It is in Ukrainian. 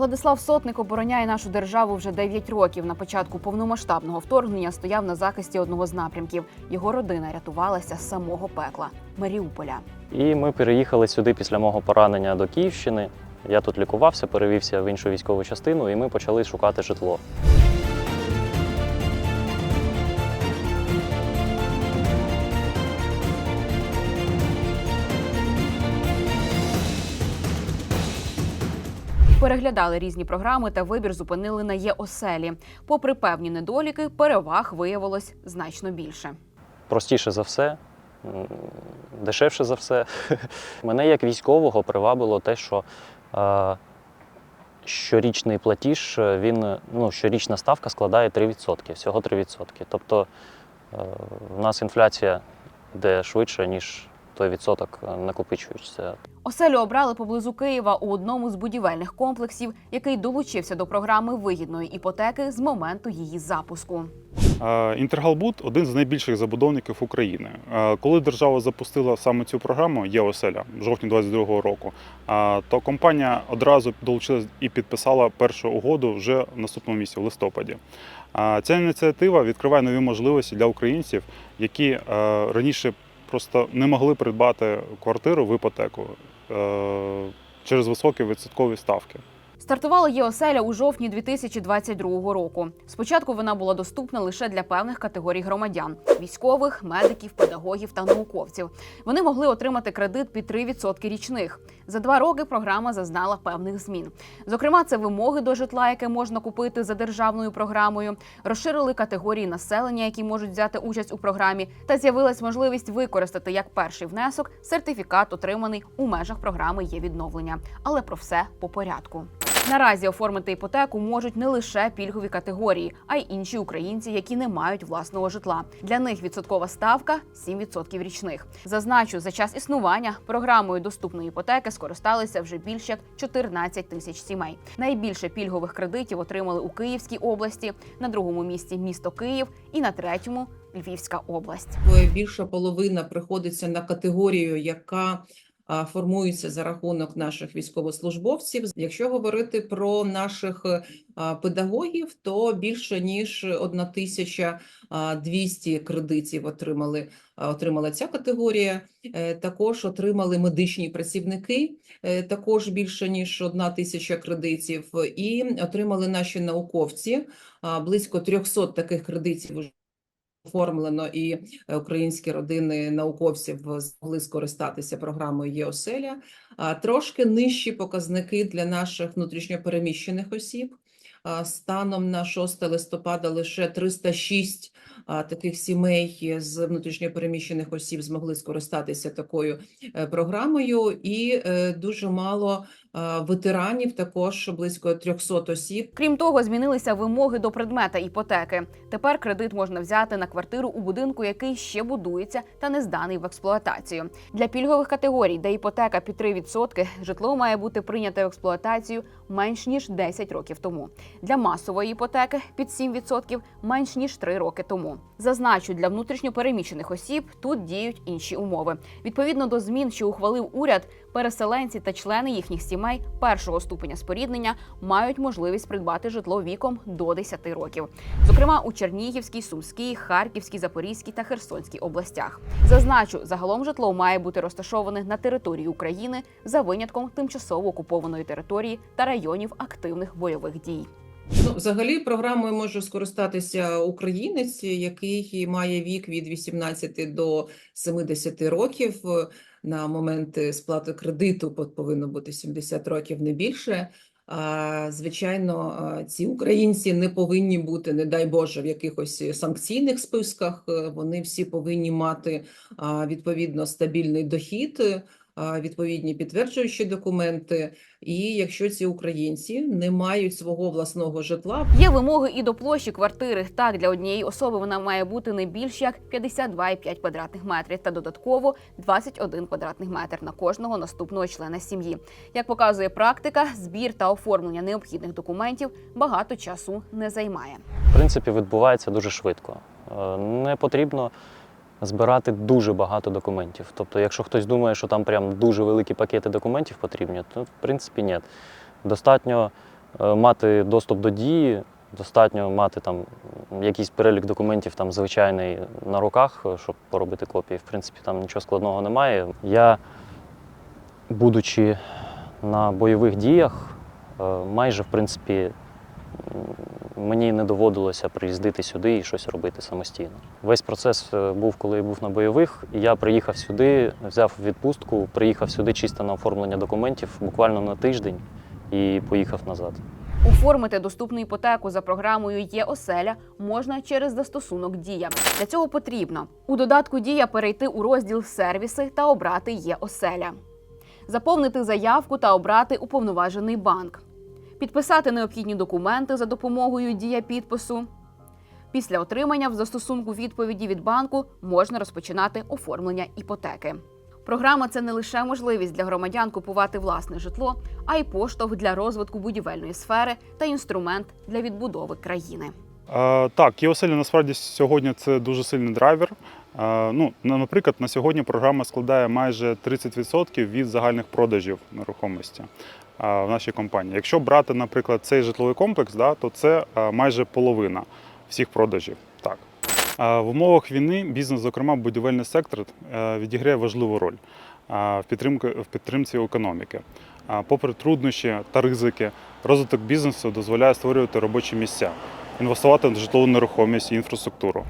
Владислав Сотник обороняє нашу державу вже 9 років. На початку повномасштабного вторгнення стояв на захисті одного з напрямків. Його родина рятувалася з самого пекла Маріуполя. І ми переїхали сюди після мого поранення до Київщини. Я тут лікувався, перевівся в іншу військову частину, і ми почали шукати житло. Переглядали різні програми та вибір зупинили на ЄОселі. Попри певні недоліки, переваг виявилось значно більше. Простіше за все, дешевше за все. Мене як військового привабило те, що е, щорічний платіж, е, він, ну, щорічна ставка складає 3%, всього 3%. Тобто е, в нас інфляція йде швидше, ніж той відсоток е, накопичується. Оселю обрали поблизу Києва у одному з будівельних комплексів, який долучився до програми вигідної іпотеки з моменту її запуску. Е, Інтергалбуд один з найбільших забудовників України. Е, Коли держава запустила саме цю програму ЄОселя в жовтні 2022 року, то компанія одразу долучилась і підписала першу угоду вже в наступному місці, в листопаді. Ця ініціатива відкриває нові можливості для українців, які раніше просто не могли придбати квартиру в іпотеку е, через високі відсоткові ставки. Стартувала ЄОселя у жовтні 2022 року. Спочатку вона була доступна лише для певних категорій громадян: військових, медиків, педагогів та науковців. Вони могли отримати кредит під 3% річних. За два роки програма зазнала певних змін. Зокрема, це вимоги до житла, яке можна купити за державною програмою, розширили категорії населення, які можуть взяти участь у програмі, та з'явилась можливість використати як перший внесок сертифікат, отриманий у межах програми є відновлення. Але про все по порядку. Наразі оформити іпотеку можуть не лише пільгові категорії, а й інші українці, які не мають власного житла. Для них відсоткова ставка 7% річних. Зазначу, за час існування програмою доступної іпотеки скористалися вже більш як 14 тисяч сімей. Найбільше пільгових кредитів отримали у Київській області, на другому місці місто Київ і на третьому Львівська область. більша половина приходиться на категорію, яка а, формується за рахунок наших військовослужбовців. Якщо говорити про наших педагогів, то більше ніж 1200 кредитів отримали. Отримала ця категорія. Е, Також отримали медичні працівники, е, також більше ніж 1 тисяча кредитів, і отримали наші науковці. Близько 300 таких кредитів оформлено, і е, українські родини науковців змогли скористатися програмою ЄОселя. Трошки нижчі показники для наших внутрішньопереміщених осіб. Станом на 6 листопада лише 306 а, таких сімей з внутрішньопереміщених осіб змогли скористатися такою е, програмою, і е, дуже мало ветеранів, також близько 300 осіб, Крім того, змінилися вимоги до предмета іпотеки. Тепер кредит можна взяти на квартиру у будинку, який ще будується та не зданий в експлуатацію. Для пільгових категорій, де іпотека під 3%, житло має бути прийняте в експлуатацію менш ніж 10 років тому. Для масової іпотеки під 7% менш ніж 3 роки тому. Зазначу, для внутрішньопереміщених осіб тут діють інші умови. Відповідно до змін, що ухвалив уряд, переселенці та члени їхніх сімей першого ступеня споріднення мають можливість придбати житло віком до 10 років, зокрема у Чернігівській, Сумській, Харківській, Запорізькій та Херсонській областях. Зазначу, загалом житло має бути розташоване на території України за винятком тимчасово окупованої території та районів активних бойових дій. Ну, взагалі, програмою може скористатися українець, який має вік від 18 до 70 років. На момент сплати кредиту повинно бути 70 років, не більше. А, Звичайно, ці українці не повинні бути, не дай Боже, в якихось санкційних списках. Вони всі повинні мати відповідно стабільний дохід, відповідні підтверджуючі документи. І якщо ці українці не мають свого власного житла, Є вимоги і до площі квартири. Так, для однієї особи вона має бути не більш як 52,5 квадратних метрів та додатково 21 квадратний метр на кожного наступного члена сім'ї. Як показує практика, збір та оформлення необхідних документів багато часу не займає. В принципі, відбувається дуже швидко. Е, Не потрібно збирати дуже багато документів. Тобто, якщо хтось думає, що там прям дуже великі пакети документів потрібні, то в принципі ні. Достатньо е, мати доступ до дії, достатньо мати там якийсь перелік документів там звичайний на руках, е, щоб поробити копії. В принципі, там нічого складного немає. Я, будучи на бойових діях, е, майже в принципі мені не доводилося приїздити сюди і щось робити самостійно. Весь процес е, був, коли я був на бойових, я приїхав сюди, взяв відпустку, приїхав сюди чисто на оформлення документів буквально на тиждень і поїхав назад. Оформити доступну іпотеку за програмою Є-оселя можна через застосунок Дія. Для цього потрібно у додатку Дія перейти у розділ Сервіси та обрати Є-оселя, заповнити заявку та обрати уповноважений банк, підписати необхідні документи за допомогою Дія підпису. Після отримання в застосунку відповіді від банку можна розпочинати оформлення іпотеки. Програма це не лише можливість для громадян купувати власне житло, а й поштовх для розвитку будівельної сфери та інструмент для відбудови країни. Так, Єоселі насправді сьогодні це дуже сильний драйвер. Ну, на- наприклад, на сьогодні програма складає майже 30% від загальних продажів нерухомості в нашій компанії. Якщо брати, наприклад, цей житловий комплекс, да, то це майже половина всіх продажів. Так. В умовах війни бізнес, зокрема будівельний сектор, е, відіграє важливу роль в підтримці, економіки. Попри труднощі та ризики, розвиток бізнесу дозволяє створювати робочі місця інвестувати в житлову нерухомість і інфраструктуру.